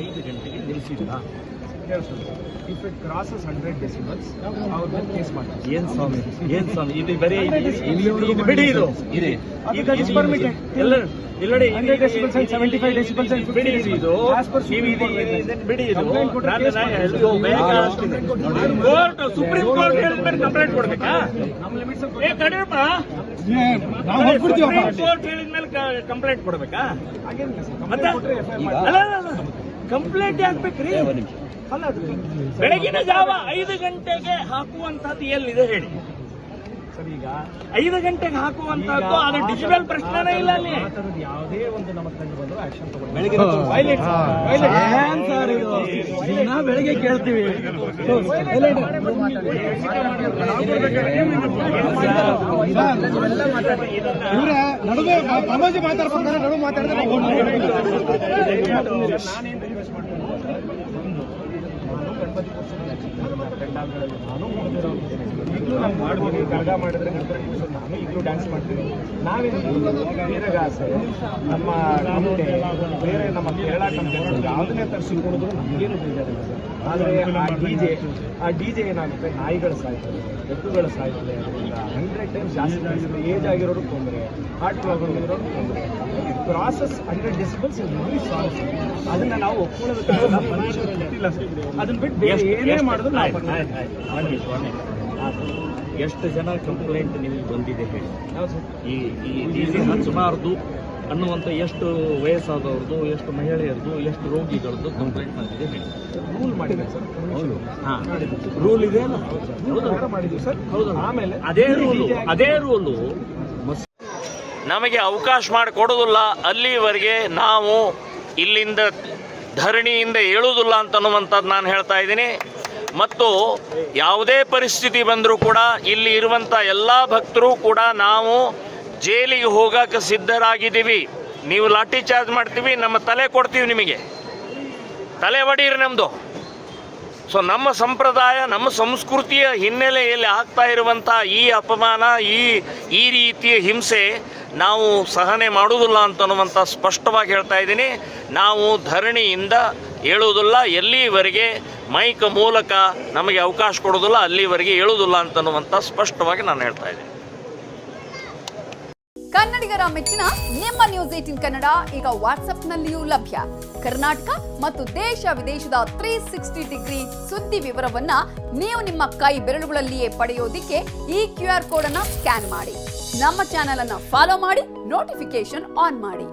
ಐದು ಗಂಟೆಗೆ if it crosses hundred decibels ಅವ್ರ ಮೇಲೆ ಕೇಸ್ ಮಾಡ್ತಾರೆ ಏನ್ ಸ್ವಾಮಿ ಏನ್ ಸ್ವಾಮಿ? ಇದು ಬರೀ ಇದು- ಇದು- ಇದು- ಇದು ಬಿಡಿ ಇದು. ಇದೆ ಅದು that is permitted. ಎಲ್ಲ ಇಲ್ಲಡಿ 100 decibels and 75 decibels and 50 ಬಿಡಿ ಇದು. ನೀವು ಬಿಡಿ ನಾನು. ಕೋರ್ಟ್ ಸುಪ್ರೀಂ ಕೋರ್ಟ್ ಹೇಳಿದ್ಮೇಲೆ ಕಂಪ್ಲೇಂಟ್ ಕೊಡ್ಬೇಕಾ? ಏ ನಾವು ಕೋರ್ಟ್ ಹೇಳಿದ್ಮೇಲೆ ಕಂಪ್ಲೇಂಟ್ ಮತ್ತೆ? ಅಲ್ಲ, ಅಲ್ಲ. ಕಂಪ್ಲೇಂಟ್ ಹಾಕ್ಬೇಕ್ರಿ ಅಲ್ಲ ಅದು ಬೆಳಗಿನ ಜಾವ ಐದು ಗಂಟೆಗೆ ಹಾಕುವಂತದ್ದು ಎಲ್ಲಿದೆ ಹೇಳಿ. ಸರ್ ಈಗ ಐದು ಗಂಟೆಗೆ ಹಾಕುವಂತದ್ದು ಅದು ಡಿಜಿಟಲ್ ಪ್ರಶ್ನೆನೇ ಇಲ್ಲ ಅಲ್ಲಿ. ಯಾವುದೇ ಒಂದು ನಮ್ಮ ಕಂಡು ಬಂದರೂ ಆಕ್ಷನ್ ತಗೊಳ್ಳಿ Violate. ಬೆಳಗ್ಗೆ ಕೇಳ್ತೀವಿ. ಇವ್ರೆ ನಡುವೆ ತಮಾಷೆ ಮಾತಾಡ್ಬೇಕಾದ್ರೆ ನಡುವೆ ಮಾತಾಡಿದ್ರೆ ನಾನೇನು ಮಾಡ್ತೀನಿ? ಪಂಡಾಲ್ಗಳಲ್ಲಿ ನಾನು ಈಗಲೂ ನಾನು ಮಾಡ್ಬೋದು ಗರ್ಗ ಮಾಡಿದ್ರೆ ಗಣಪತಿ ನಾನು ಈಗಲೂ ಡ್ಯಾನ್ಸ್ ಮಾಡ್ತೀನಿ ನಾವೇನು ವೀರಗಾಸೆ ನಮ್ಮ ಕಮಟೆ ಬೇರೆ ನಮ್ಮ ಕೇರಳ ಕಂಪನಿ ಯಾವುದನ್ನೇ ತರಿಸಿ ಕುಡಿದ್ರು ನಮಗೇನು ಬೇಜಾರಿಲ್ಲ ಆದರೆ ಆ ಡಿ ಜೆ ಆ ಡಿ ಜೆ ಏನಾಗುತ್ತೆ ನಾಯಿಗಳು ಸಾಯ್ತದೆ ಎತ್ತುಗಳು ಸಾಯ್ತದೆ ಅದರಿಂದ ಹಂಡ್ರೆಡ್ ಟೈಮ್ಸ್ ಜಾಸ್ತಿ ಏಜ್ ಆಗಿರೋರು ತೊಂದರೆ ಹಾರ್ಟ್ ಪ್ರಾಬ್ಲಮ್ ಇರೋರು ತೊಂದರೆ process hundred is very sorry ಅದನ್ನ ನಾವು ಒಪ್ಕೊಳ್ಳೋದಕ್ಕೆ ಅದನ್ನ ಬಿಟ್ಟು ಬೇರೆ ಏನೇ ಮಾಡಿದ್ರು ಎಷ್ಟು ಜನ ಕಂಪ್ಲೇಂಟ್ ನಿಮಗೆ ಬಂದಿದೆ ಹೇಳಿ? ಈ ಈ ಹಚ್ಚಬಾರ್ದು ಅನ್ನುವಂಥ ಎಷ್ಟು ವಯಸ್ಸಾದವ್ರದ್ದು ಎಷ್ಟು ಮಹಿಳೆಯರದು ಎಷ್ಟು ರೋಗಿಗಳದ್ದು ಕಂಪ್ಲೇಂಟ್ ಮಾಡಿದೆ ಹೇಳಿ. ರೂಲ್ ಮಾಡಿದೆ ಸರ್. ಹೌದು. ಹಾ. ರೂಲ್ ಇದೆ ಅಲ್ಲ? ರೂಲ್ ಮಾಡಿದ್ದೀವಿ ಸರ್. ಹೌದು. ಆಮೇಲೆ ಅದೇ ರೂಲು ಅದೇ ರೂಲು ನಮಗೆ ಅವಕಾಶ ಮಾಡಿಕೊಡೋದಿಲ್ಲ ಅಲ್ಲಿವರೆಗೆ ನಾವು ಇಲ್ಲಿಂದ ಧರಣಿಯಿಂದ ಏಳುವುದಿಲ್ಲ ಅಂತನ್ನುವಂಥದ್ದು ನಾನು ಹೇಳ್ತಾ ಇದ್ದೀನಿ. ಮತ್ತು ಯಾವುದೇ ಪರಿಸ್ಥಿತಿ ಬಂದರೂ ಕೂಡ ಇಲ್ಲಿ ಇರುವಂಥ ಎಲ್ಲ ಭಕ್ತರು ಕೂಡ ನಾವು ಜೈಲಿಗೆ ಹೋಗಕ್ಕೆ ಸಿದ್ಧರಾಗಿದ್ದೀವಿ. ನೀವು ಲಾಠಿ ಚಾರ್ಜ್ ಮಾಡ್ತೀವಿ, ನಮ್ಮ ತಲೆ ಕೊಡ್ತೀವಿ ನಿಮಗೆ. ತಲೆ ಒಡೀರಿ ನಮ್ಮದು ಸೊ ನಮ್ಮ ಸಂಪ್ರದಾಯ, ನಮ್ಮ ಸಂಸ್ಕೃತಿಯ ಹಿನ್ನೆಲೆಯಲ್ಲಿ ಆಗ್ತಾ ಇರುವಂಥ ಈ ಅಪಮಾನ, ಈ ಈ ರೀತಿಯ ಹಿಂಸೆ ನಾವು ಸಹನೆ ಮಾಡುವುದಿಲ್ಲ ಅಂತನ್ನುವಂಥ ಸ್ಪಷ್ಟವಾಗಿ ಹೇಳ್ತಾ ಇದ್ದೀನಿ. ನಾವು ಧರಣಿಯಿಂದ ಏಳುವುದಿಲ್ಲ ಎಲ್ಲಿವರೆಗೆ ಮೈಕ್ ಮೂಲಕ ನಮಗೆ ಅವಕಾಶ ಕೊಡೋದಿಲ್ಲ ಅಲ್ಲಿವರೆಗೆ ಹೇಳುವುದಿಲ್ಲ ಅಂತನ್ನುವಂಥ ಸ್ಪಷ್ಟವಾಗಿ ನಾನು ಹೇಳ್ತಾ ಇದ್ದೀನಿ. ಕನ್ನಡಿಗರ ಮೆಚ್ಚಿನ ನಿಮ್ಮ ನ್ಯೂಸ್ ಏಟಿನ್ ಕನ್ನಡ ಈಗ ವಾಟ್ಸ್ಆಪ್ನಲ್ಲಿಯೂ ಲಭ್ಯ. ಕರ್ನಾಟಕ ಮತ್ತು ದೇಶ ವಿದೇಶದ ತ್ರೀ ಸಿಕ್ಸ್ಟಿ ಡಿಗ್ರಿ ಸುದ್ದಿ ವಿವರವನ್ನ ನೀವು ನಿಮ್ಮ ಕೈ ಬೆರಳುಗಳಲ್ಲಿಯೇ ಪಡೆಯೋದಿಕ್ಕೆ ಈ ಕ್ಯೂ ಆರ್ ಕೋಡ್ ಅನ್ನ ಸ್ಕ್ಯಾನ್ ಮಾಡಿ. ನಮ್ಮ ಚಾನೆಲ್ ಅನ್ನ ಫಾಲೋ ಮಾಡಿ ನೋಟಿಫಿಕೇಶನ್ ಆನ್ ಮಾಡಿ.